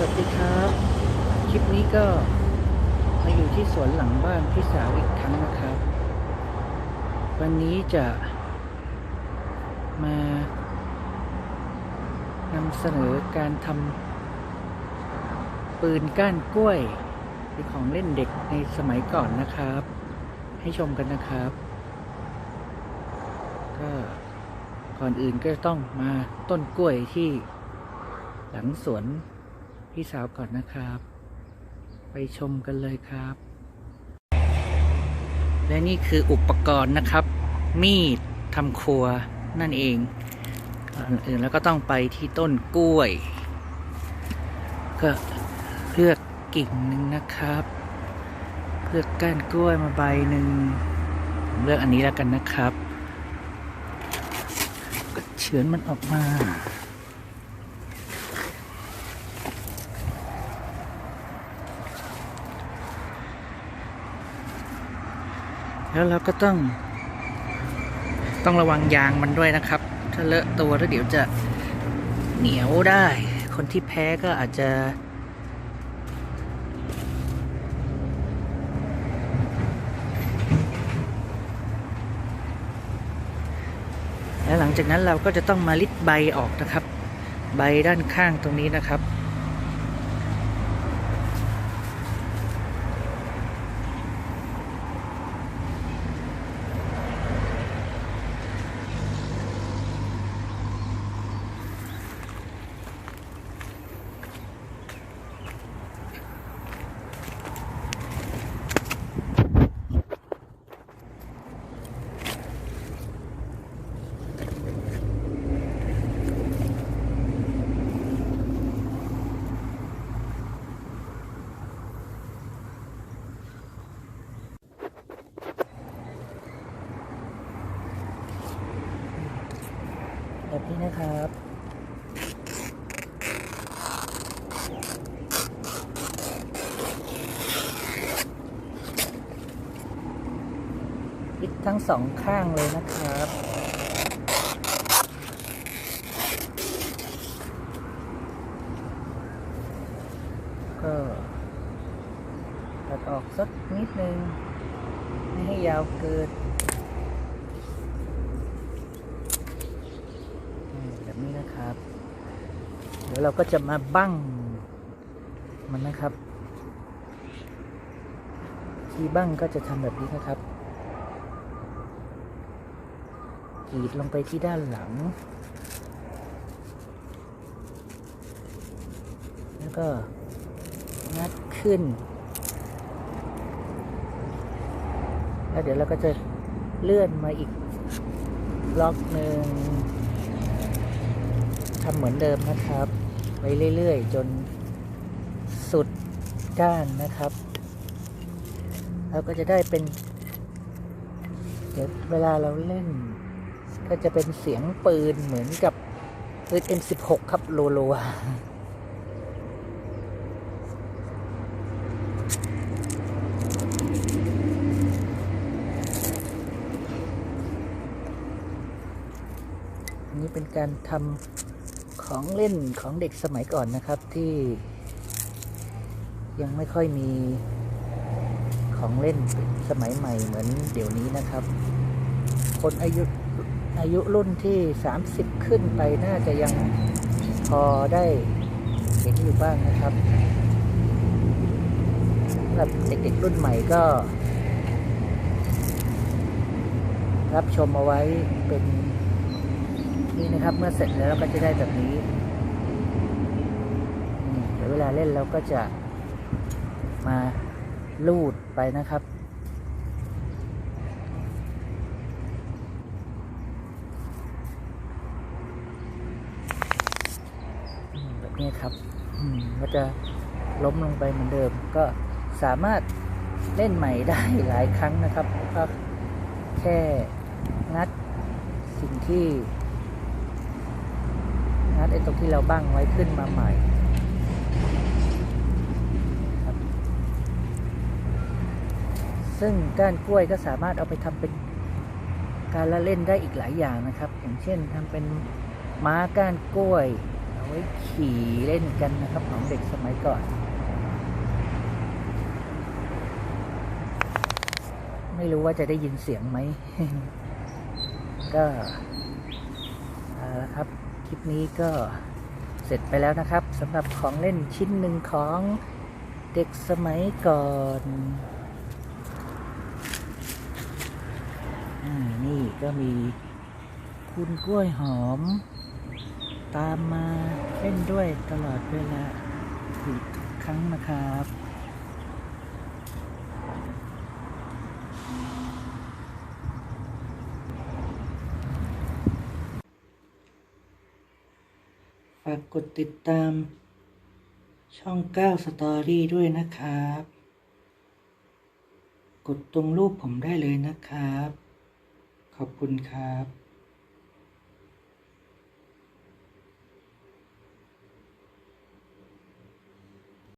สวัสดีครับ คลิปนี้ก็มาอยู่ที่สวนหลังบ้านพี่สาวอีกครั้งนะครับ วันนี้จะมานำเสนอการทำปืนก้านกล้วยเป็นของเล่นเด็กในสมัยก่อนนะครับ ให้ชมกันนะครับ ก็ก่อนอื่นก็ต้องมาต้นกล้วยที่หลังสวน พี่สาวก่อนนะครับ ไปชมกันเลยครับ และนี่คืออุปกรณ์นะครับ มีดทำครัวนั่นเองก่อนอื่นแล้วก็ต้องไปที่ต้นกล้วย ก็เลือกกิ่งหนึ่งนะครับ เลือกก้านกล้วยมาใบหนึ่งเลือกอันนี้แล้วกันนะครับ ก็เฉือนมันออกมา แล้วเราก็ต้อง ต้องระวังยางมันด้วยนะครับ ถ้าเลอะตัวแล้วเดี๋ยวจะเหนียวได้ คนที่แพ้ก็อาจจะ แล้วหลังจากนั้นเราก็จะต้องมาลิดใบออกนะครับ ใบด้านข้างตรงนี้นะครับ แบบ นี้นะครับลิดทั้งสองข้างเลยนะครับก็ตัดออกสักนิดนึง ไม่ให้ยาวเกิน อืมแบบนี้นะครับ เดี๋ยวเราก็จะมาบั้งมันนะครับ ที่บั้งก็จะทำแบบนี้นะครับกรีดลงไปที่ด้านหลัง แล้วก็งัดขึ้น แล้วเดี๋ยวเราก็จะเลื่อนมาอีกบล็อกหนึ่งทำเหมือนเดิมนะครับ ไปเรื่อย ๆ จนสุดก้านนะครับ เราก็จะได้เป็น เดี๋ยวเวลาเราเล่น ก็จะเป็นเสียงปืนเหมือนกับปืน M16 ครับโลโลอันนี้เป็นการทำ ของเล่นของเด็กสมัยก่อนนะครับที่ ยังไม่ค่อยมีของเล่นสมัยใหม่เหมือนเดี๋ยวนี้นะครับ คนอายุอายุรุ่นที่ 30 ขึ้นไปน่าจะยังพอได้เห็นอยู่บ้างนะครับสำหรับเด็กๆรุ่นใหม่ก็ รับชมเอาไว้เป็น นี่นะครับ เมื่อเสร็จแล้วเราก็จะได้แบบนี้เดี๋ยวเวลาเล่นเราก็จะมาลูดไปนะครับ แบบนี้ครับมก็จะล้มลงไปเหมือนเดิม ก็สามารถเล่นใหม่ได้หลายครั้งนะครับก็แค่งัดสิ่งที่ งัดไอ้ตรงที่เราบั้งไว้ขึ้นมาใหม่ครับซึ่งก้านกล้วยก็สามารถเอาไปทำเป็นการละเล่นได้อีกหลายอย่างนะครับ อย่างเช่นทำเป็นม้าก้านกล้วย เอาไว้ขี่เล่นกันนะครับของเด็กสมัยก่อน ไม่รู้ว่าจะได้ยินเสียงไหม ก็เอาละครับ คลิปนี้ก็เสร็จไปแล้วนะครับสำหรับของเล่นชิ้นหนึ่งของเด็กสมัยก่อนอนี่ก็มีคุณกล้วยหอม ตามมาเล่นด้วยตลอดเวลาอีกครั้งนะครับากกดติดตาม ช่อง9 Story ด้วยนะครับ กดตรงรูปผมได้เลยนะครับ ขอบคุณครับ